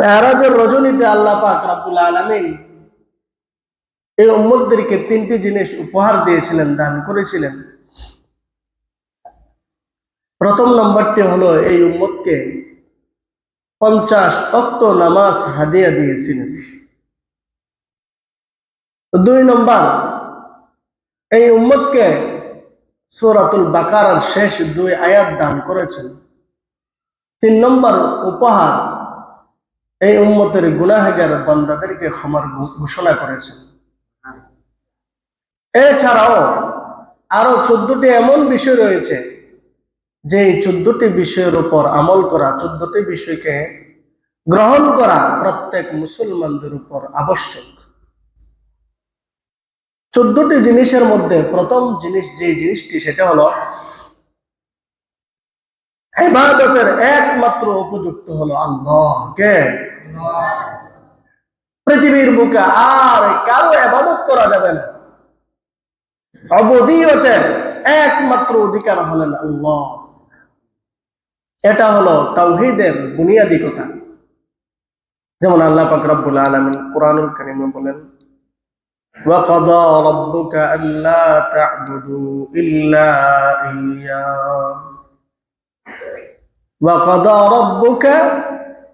মেহরাজের রজনীতে আল্লাহ পাক রাব্বুল আলামিন এই উম্মতদেরকে তিনটি জিনিস উপহার দিয়েছিলেন, দান করেছিলেন। প্রথম নম্বরটি হলো এই উম্মতকে পঞ্চাশ অক্ত নামাজ হাদিয়া দিয়েছিলেন। দুই নম্বর, এই উম্মতকে সূরাতুল বাকারার শেষ দুই আয়াত দান করেছেন। তিন নম্বর উপহার এই উম্মতের গুনাহগার বান্দাদেরকে ক্ষমার ঘোষণা করেছেন এছাড়াও আরও চোদ্দটি এমন বিষয় রয়েছে যে চোদ্দটি বিষয়ের উপর আমল করা, চোদ্দটি বিষয়কে গ্রহণ করা প্রত্যেক মুসলমানদের উপর আবশ্যক। চোদ্দটি জিনিসের মধ্যে প্রথম জিনিস যে জিনিসটি, সেটা হলো ইবাদতের একমাত্র উপযুক্ত হলো আল্লাহ কে পৃথিবীর বুকে আর কারো ইবাদত করা যাবে না অবদিয়তের একমাত্র অধিকার হলেন আল্লাহ এটা হলো তাওহীদের বুনিয়াদি কথা যেমন আল্লাহ পাক রব্বুল আলামিন কোরআনুল কারীমে বলেন وقضى ربك ألا تعبدوا إلا إياه وقضى ربك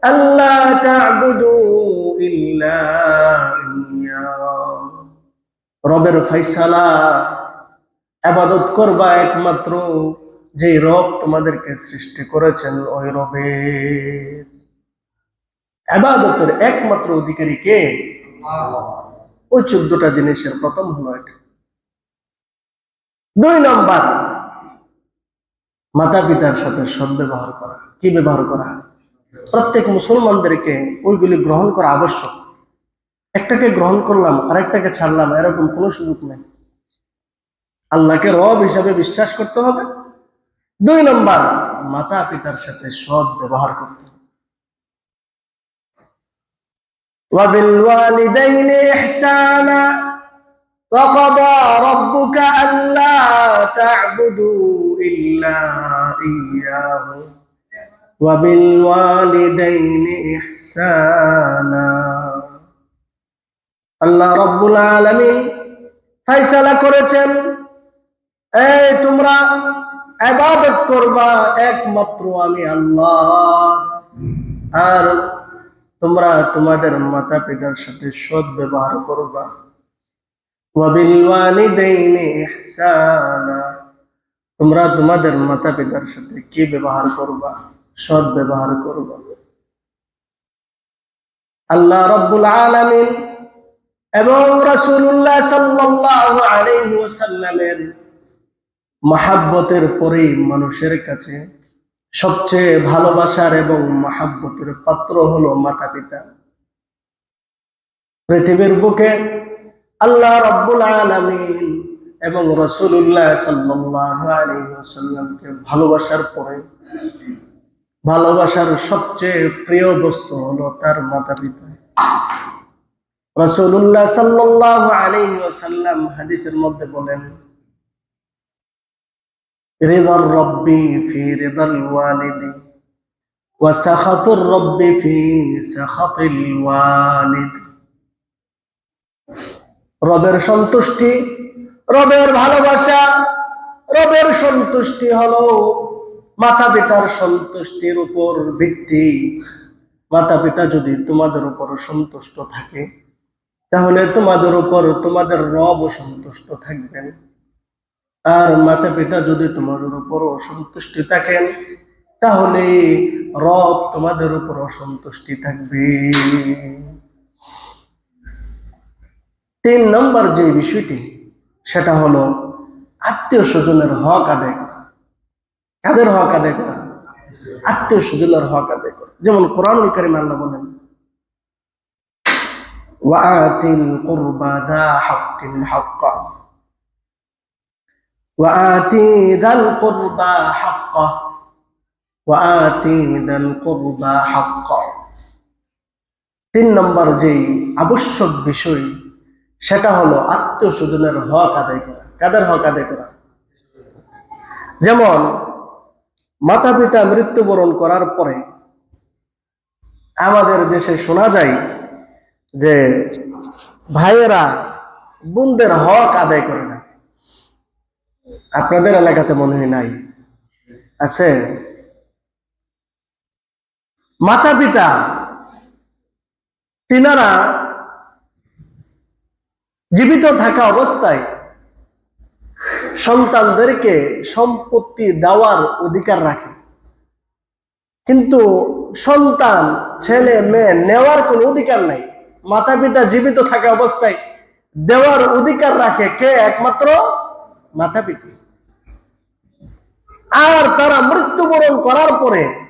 আল্লাহ তা'বুদু ইল্লা রবের ফয়সালা আবাদত করবা একমাত্র যে রব তোমাদেরকে সৃষ্টি করেছেন ওই রবে। আবাদতের একমাত্র অধিকারী কে? ওই চোদ্দটা জিনিসের প্রথম হলো এটা। দুই নম্বর মাতা পিতার সাথে সদ্ব্যবহার করা। কি ব্যবহার করা? প্রত্যেক মুসলমানদেরকে ওইগুলি গ্রহণ করা আবশ্যক একটাকে গ্রহণ করলাম আরেকটাকে ছাড়লাম এরকম কোনো সুযোগ নেই আল্লাহকে রব হিসাবে বিশ্বাস করতে হবে দুই নম্বর মাতা পিতার সাথে সৎ ব্যবহার করতে হবে وبالوالدين إحسانا وقضى ربك ألا تعبدوا إلا إياه وبالوالدين إحسانا আল্লাহ রব্বুল আলামিন ফয়সালা করেছেন এই তোমরা ইবাদত করবা একমাত্র আমি আল্লাহ আর তোমরা তোমাদের মাতা পিতার সাথে সৎ ব্যবহার করবা ওয়াবিল ওয়ালিদাইনি ইহসানা তোমরা তোমাদের মাতা পিতার সাথে কি ব্যবহার করবা সৎ ব্যবহার করবা। আল্লাহ রব্বুল আলামিন এবং রাসূলুল্লাহ সাল্লাল্লাহু আলাইহি ওয়াসাল্লামের মহাব্বতের পরেই মানুষের কাছে সবচেয়ে ভালোবাসার এবং মহাব্বতের পাত্র হলো মাতা পিতা পৃথিবীর বুকে আল্লাহ রব্বুল আলামিন এবং রসুল্লাহ সাল্লাল্লাহু আলাইহি ওয়াসাল্লামকে ভালোবাসার পরে ভালোবাসার সবচেয়ে প্রিয় বস্তু হলো তার মাতা পিতা রসুল্লাহ সাল্লাম হাদিসের মধ্যে বলেন, রেদার রব্বি ফি ওয়ালিদি রব্বি ফি ওয়ালিদ। রবের সন্তুষ্টি, রবের ভালোবাসা, রবের সন্তুষ্টি হলো মাতা পিতার সন্তুষ্টির উপর ভিত্তি। মাতা পিতা যদি তোমাদের উপর সন্তুষ্ট থাকে, তাহলে তোমাদের উপর তোমাদের রব সন্তুষ্ট থাকবেন। আর মাতা পিতা যদি তোমাদের উপর অসন্তুষ্টি থাকেন, তাহলে রব তোমাদের উপর অসন্তুষ্টি থাকবে। তিন নম্বর যে বিষয়টি, সেটা হলো আত্মীয় স্বজনের হক আদায় কাদের হক আদায় করা আত্মীয় স্বজনের হক আদায় করা যেমন কোরআনুল কারিম আল্লাহ বলেন وآتِ القربى ذا حق حقه وآتي ذا القربى حقه وآتي ذا القربى حقه তিন নম্বর যে আবশ্যক বিষয় সেটা হলো আত্মীয় স্বজনের হক আদায় করা কাদের হক আদায় করা যেমন মাতা পিতা মৃত্যুবরণ করার পরে আমাদের দেশে শোনা যায় যে ভাইয়েরা বোনদের হক আদায় করে না। আপনাদের এলাকাতে মনে হয় নাই। আছে। মাতা পিতা তিনারা জীবিত থাকা অবস্থায় সন্তানদেরকে সম্পত্তি দেওয়ার অধিকার রাখে। কিন্তু সন্তান, ছেলে, মেয়ে নেওয়ার কোনো অধিকার নাই। মাতা পিতা জীবিত থাকা অবস্থায় দেওয়ার অধিকার রাখে কে? একমাত্র মাতা পিতা আর তারা মৃত্যুবরণ করার পরে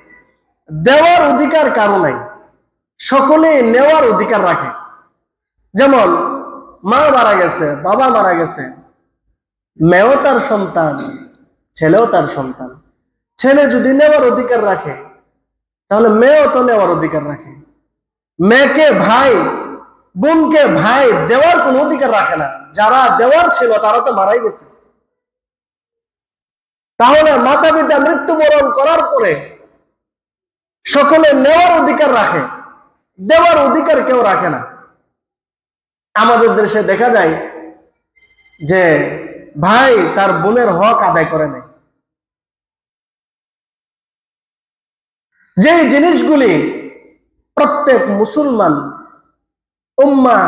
দেওয়ার অধিকার কারও নাই। সকলে নেওয়ার অধিকার রাখে। যেমন মা মারা গেছে, বাবা মারা গেছে মেয়েও তার সন্তান, ছেলেও তার সন্তান। ছেলে যদি নেওয়ার অধিকার রাখে, তাহলে মেয়েও তো নেওয়ার অধিকার রাখে। মেয়েকে ভাই, বোনকে ভাই দেওয়ার কোনো অধিকার রাখে না। যারা দেওয়ার ছিল, তারা তো মারাই গেছে। তাহলে মাতা পিতা মৃত্যুবরণ করার পরে সকলে নেওয়ার অধিকার রাখে, দেওয়ার অধিকার কেউ রাখে না। আমাদের দেশে দেখা যায় যে ভাই, তার বোনের হক আদায় করে নেয় যে জিনিসগুলি প্রত্যেক মুসলমান উম্মা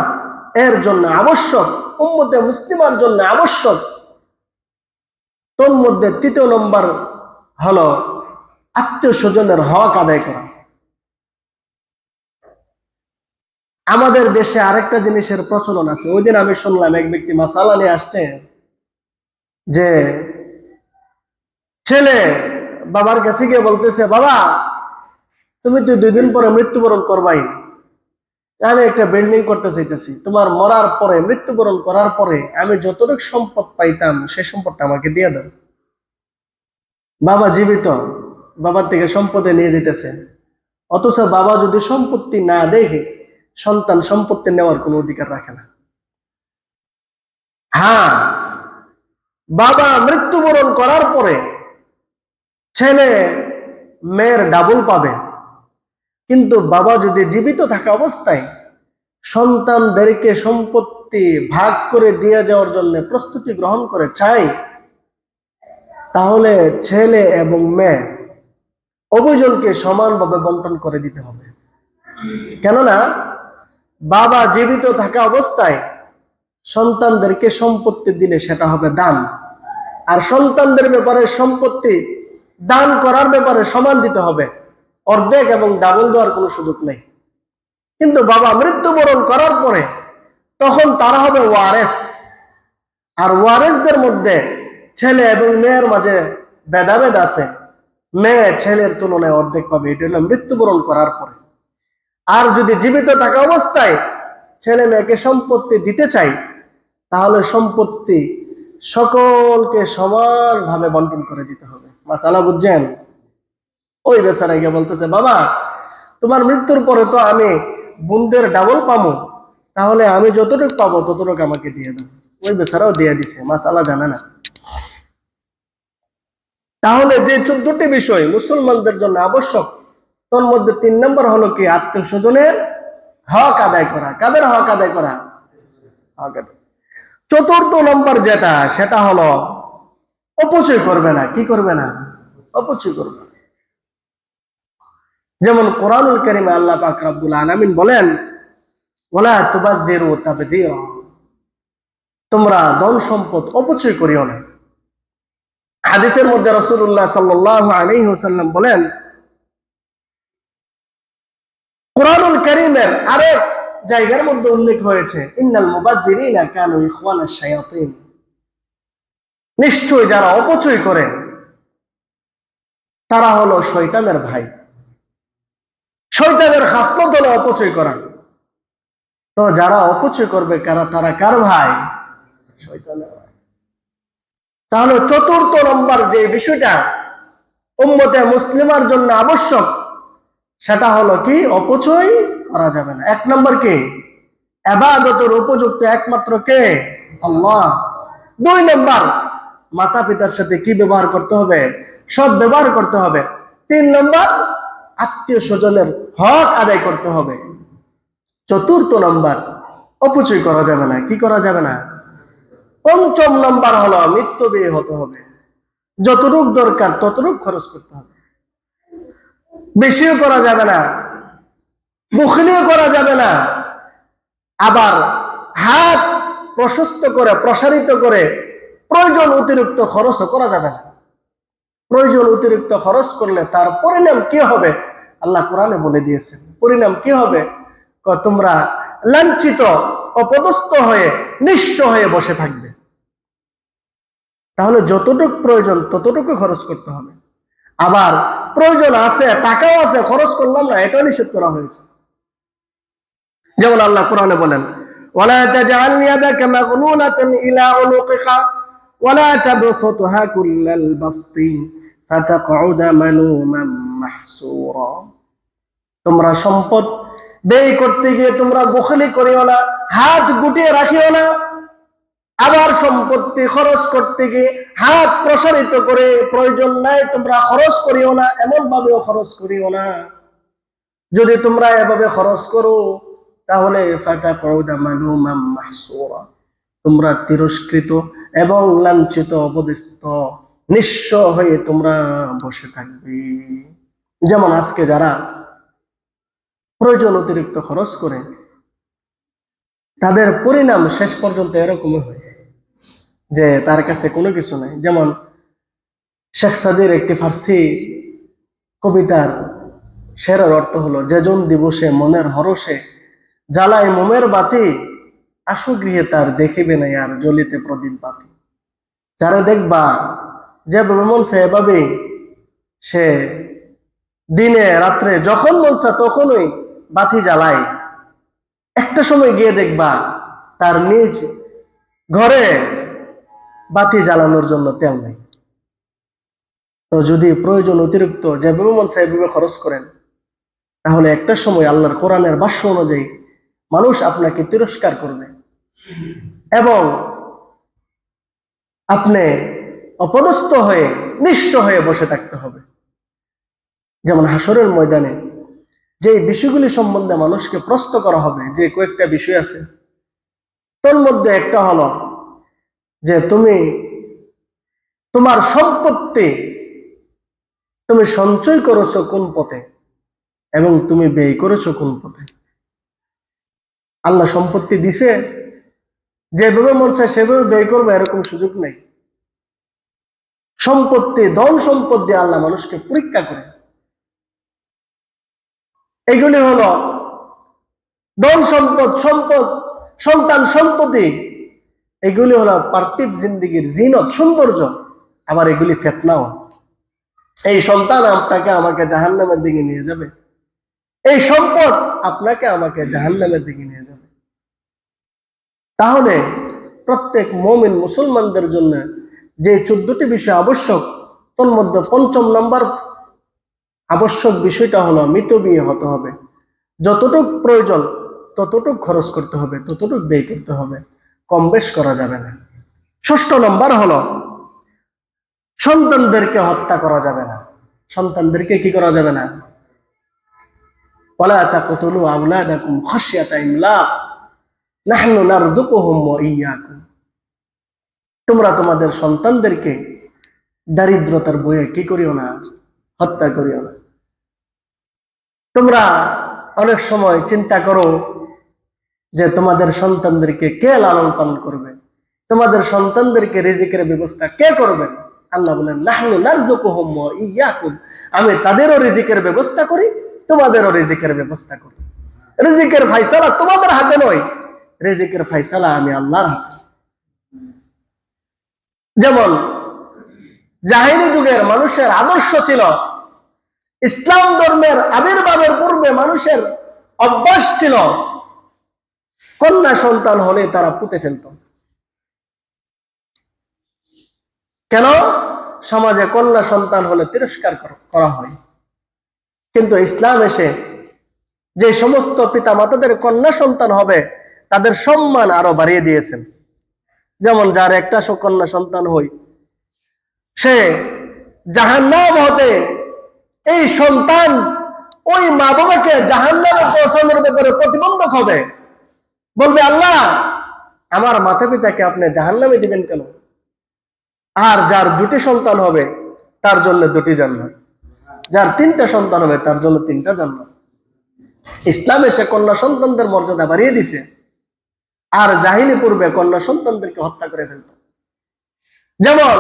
এর জন্য আবশ্যক, উম্মতে মুসলিমার জন্য আবশ্যক, তোর মধ্যে তৃতীয় নম্বর হলো আত্মীয় স্বজনের হক আদায় করা। আমাদের দেশে আরেকটা জিনিসের প্রচলন আছে। ওই দিন আমি শুনলাম, এক ব্যক্তি মাসালা নিয়ে আসছে যে ছেলে বাবার কাছে গিয়ে বলতেছে, বাবা, তুমি তো দুই দিন পরে মৃত্যুবরণ করবাই। আমি একটা বিল্ডিং করতে চাইতেছি। তোমার মরার পরে, মৃত্যুবরণ করার পরে আমি যতটুকু সম্পদ পাইতাম সেই সম্পদটা আমাকে দিয়ে দাও। বাবা জীবিত, বাবার থেকে সম্পদে নিয়ে যেতেছে। অথচ বাবা যদি সম্পত্তি না দেখে, সন্তান সম্পত্তি নেওয়ার কোনো অধিকার রাখে না। হ্যাঁ বাবা মৃত্যুবরণ করার পরে ছেলে মেয়ের ডাবল পাবে। কিন্তু বাবা যদি জীবিত থাকা অবস্থায়, সন্তানদেরকে সম্পত্তি ভাগ করে দিয়ে যাওয়ার জন্য প্রস্তুতি গ্রহণ করে চাই তাহলে ছেলে এবং মেয়ে অভিযোগকে সমানভাবে বন্টন করে দিতে হবে। কেননা, বাবা জীবিত থাকা অবস্থায় সন্তানদেরকে সম্পত্তি দিলে সেটা হবে দান। আর সন্তানদের ব্যাপারে সম্পত্তি দান করার ব্যাপারে সমান দিতে হবে। অর্ধেক এবং ডাবল দেওয়ার কোনো সুযোগ নেই। কিন্তু বাবা মৃত্যুবরণ করার পরে তখন তারা হবে ওয়ারেস। আর ওয়ারেসদের মধ্যে ছেলে এবং মেয়ের মাঝে ভেদাভেদ আছে। মেয়ে ছেলের তুলনায় অর্ধেক পাবে, এটা হলো মৃত্যুবরণ করার পরে। আর যদি জীবিত থাকা অবস্থায় ছেলে মেয়েকে সম্পত্তি দিতে চাই তাহলে সম্পত্তি সকলকে সমানভাবে বন্টন করে দিতে হবে। মাসালা বুঝছেন? ওই বেচারা গিয়ে বলতেছে, বাবা, তোমার মৃত্যুর পরে তো আমি বোনদের ডাবল পাবো তাহলে আমি যতটুকু পাবো ততটুকু আমাকে দিয়ে দাও। ওই বেচারাও দিয়ে দিছে, মাসালা জানে না। তাহলে যে চোদ্দটি বিষয় মুসলমানদের জন্য আবশ্যক তোর মধ্যে তিন নম্বর হলো কি? আত্মীয় স্বজনের হক আদায় করা। কাদের হক আদায় করা? হক আদায়। চতুর্থ নম্বর যেটা, সেটা হলো অপচয় করবে না, কি করবে না অপচয় করবে। যেমন কোরআনুল করিমে আল্লাহ পাক রাব্বুল আলামিন বলেন ওলা তাবদীরা তোমরা ধন সম্পদ অপচয় করিও না হাদিসের মধ্যে রসুল্লাহ সাল্লাল্লাহু আলাইহি ওয়াসাল্লাম বলেন, কোরআনুল করিমের আরেক জায়গার মধ্যে উল্লেখ হয়েছে, ইন্নাল মুবাদ্দিরিনা কানু ইখওয়ানাশ শায়াতিন। নিশ্চয় যারা অপচয় করে, তারা হলো শয়তানের ভাই। শয়তানের হাসলত হলো অপচয় করা। তো যারা অপচয় করবে, কারা, তারা কার ভাই? শয়তানের ভাই। তাহলে চতুর্থ নম্বর যে বিষয়টা, উম্মতে মুসলিমার জন্য আবশ্যক সেটা হলো কি? অপচয় করা যাবে না। এক নম্বর কে? আবাদতের উপযুক্ত একমাত্র কে? আল্লাহ। দুই নম্বর মাতা পিতার সাথে কি ব্যবহার করতে হবে? সব ব্যবহার করতে হবে। তিন নম্বর আত্মীয় স্বজনের হক আদায় করতে হবে। চতুর্থ নাম্বার, অপচয় করা যাবে না। কি করা যাবে না? পঞ্চম নম্বর হলো মৃত্যু বিয়ে হতে হবে। যতটুক দরকার ততটুক খরচ করতে হবে। বেশিও করা যাবে না, মুখলিও করা যাবে না। আবার হাত প্রশস্ত করে, প্রসারিত করে প্রয়োজন অতিরিক্ত খরচও করা যাবে না। প্রয়োজন অতিরিক্ত খরচ করলে তার পরিণাম কি হবে? আল্লাহ কোরআনে বলে দিয়েছেন, পরিণাম কি হবে? তোমরা লাঞ্ছিত, অপদস্থ হয়ে, নিঃস্ব হয়ে বসে থাকবে। তাহলে যতটুকু প্রয়োজন ততটুকু খরচ করতে হবে। আবার প্রয়োজন আছে টাকাও আছে খরচ করলাম না এটাও নিষেধ করা হয়েছে যেমন আল্লাহ কোরআনে বলেন ولا تجعل يدك مغلولة إلى عنقك ولا تبسطها كل البسط فتقعد ملوما محسورا তোমরা সম্পদ ব্যয় করতে গিয়ে তোমরা বখলি করিও না হাত গুটিয়ে রাখিও না আবার সম্পত্তি খরচ করতে গিয়ে হাত প্রসারিত করে প্রয়োজন নাই, তোমরা খরচ করিও না এমন ভাবেও খরচ করিও না। যদি তোমরা এভাবে খরচ করো, তাহলে তোমরা তিরস্কৃত এবং লাঞ্ছিত অবদিষ্ট নিঃস্ব হয়ে তোমরা বসে থাকবে। যেমন আজকে যারা প্রয়োজন অতিরিক্ত খরচ করে, তাদের পরিণাম শেষ পর্যন্ত এরকমই হয় যে তার কাছে কোনো কিছু নাই। যেমন শেখ সাদির একটি ফার্সি কবিতার সেরার অর্থ হলো যেজন দিবসে মনের হরসে জ্বালায় মোমের বাতি, আসো গৃহে তার দেখিবে না আর জ্বলিতে প্রদীপ বাতি। যারা দেখবা যেভাবে মন সে এভাবেই সে দিনে, রাত্রে যখন মন তখনই বাতি জ্বালায়। একটা সময় গিয়ে দেখবা, তার নিজ ঘরে বাতি জ্বালানোর জন্য তেল নেই। তো যদি প্রয়োজন অতিরিক্ত যেভাবে মন এভাবে খরচ করেন, তাহলে একটা সময় আল্লাহর কোরআনের ভাষ্য অনুযায়ী মানুষ আপনাকে তিরস্কার করবে। এবং আপনি অপদস্থ হয়ে, নিঃস্ব হয়ে বসে থাকতে হবে। যেমন হাসরের ময়দানে যে বিষয়গুলি সম্বন্ধে মানুষকে প্রশ্ন করা হবে, যে কয়েকটা বিষয় আছে, তোর মধ্যে একটা হলো যে তুমি, তোমার সম্পত্তি তুমি সঞ্চয় করেছ কোন পথে এবং তুমি ব্যয় করেছ কোন পথে? আল্লাহ সম্পত্তি দিছে, যেভাবে মন চায় সেভাবে ব্যয় করবে, এরকম সুযোগ নেই। সম্পত্তি, ধন সম্পদ দিয়ে আল্লাহ মানুষকে পরীক্ষা করে। এগুলি হলো ধন সম্পদ সম্পদ, সন্তান সম্পত্তি। এগুলি হলো পার্থিব জিন্দিগির জিনত, সৌন্দর্য। আবার এগুলি ফেতনাও। এই সন্তান আপনাকে আমাকে জাহান্নামের দিকে নিয়ে যাবে। এই সম্পদ আপনাকে আমাকে জাহান্নামের দিকে নিয়ে যাবে। তাহলে প্রত্যেক মমিন মুসলমানদের জন্য যে চোদ্দটি বিষয় আবশ্যক, তোর মধ্যে পঞ্চম নাম্বার আবশ্যক বিষয়টা হলো মৃত বিয়ে হতে হবে। যতটুক প্রয়োজন ততটুক খরচ করতে হবে, ততটুক ব্যয় করতে হবে। কম বেশ করা যাবে না ষষ্ঠ নম্বর হলো সন্তানদেরকে হত্যা করা যাবে না সন্তানদেরকে কি করা যাবে না ولا تقتلوا أولادكم خشية إملاق نحن نرزقهم وإياكم তোমরা তোমাদের সন্তানদেরকে দারিদ্রতার বয়ে কি করিও না হত্যা করিও না তোমরা অনেক সময় চিন্তা করো যে তোমাদের সন্তানদেরকে কে লালন পালন করবে? তোমাদের সন্তানদেরকে রিজিকের ব্যবস্থা কে করবে? আল্লাহ বলেন আমি তাদেরও রিজিকের ব্যবস্থা করি, তোমাদেরও রিজিকের ব্যবস্থা করি। রিজিকের ফাইসালা তোমাদের হাতে নয়, রিজিকের ফাইসালা আমি আল্লাহর হাতে যেমন জাহিনী যুগের মানুষের আদর্শ ছিল, ইসলাম ধর্মের আবির্ভাবের পূর্বে মানুষের অভ্যাস ছিল কন্যা সন্তান হলে তারা পুঁতে ফেলত। কেন? সমাজে কন্যা সন্তান হলে তিরস্কার করা হয়। কিন্তু ইসলাম এসে যে সমস্ত পিতা মাতাদের কন্যা সন্তান হবে, তাদের সম্মান আরও বাড়িয়ে দিয়েছেন। যেমন যার একটা স- কন্যা সন্তান হই, সে জাহান্নাম হতে এই সন্তান ওই মা বাবাকে জাহান নামে পৌঁছানোর ব্যাপারে প্রতিবন্ধক হবে। বলবে, আল্লাহ, আমার মাতা পিতাকে আপনি জাহান নামে দিবেন কেন? আর যার দুটি সন্তান হবে, তার জন্য দুটি জান্নাত। যার তিনটা সন্তান হবে, তার জন্য তিনটা জান্নাত। ইসলাম এসে কন্যা সন্তানদের মর্যাদা বাড়িয়ে দিছে। আর জাহিনী পূর্বে কন্যা সন্তানদেরকে হত্যা করে ফেলত। যেমন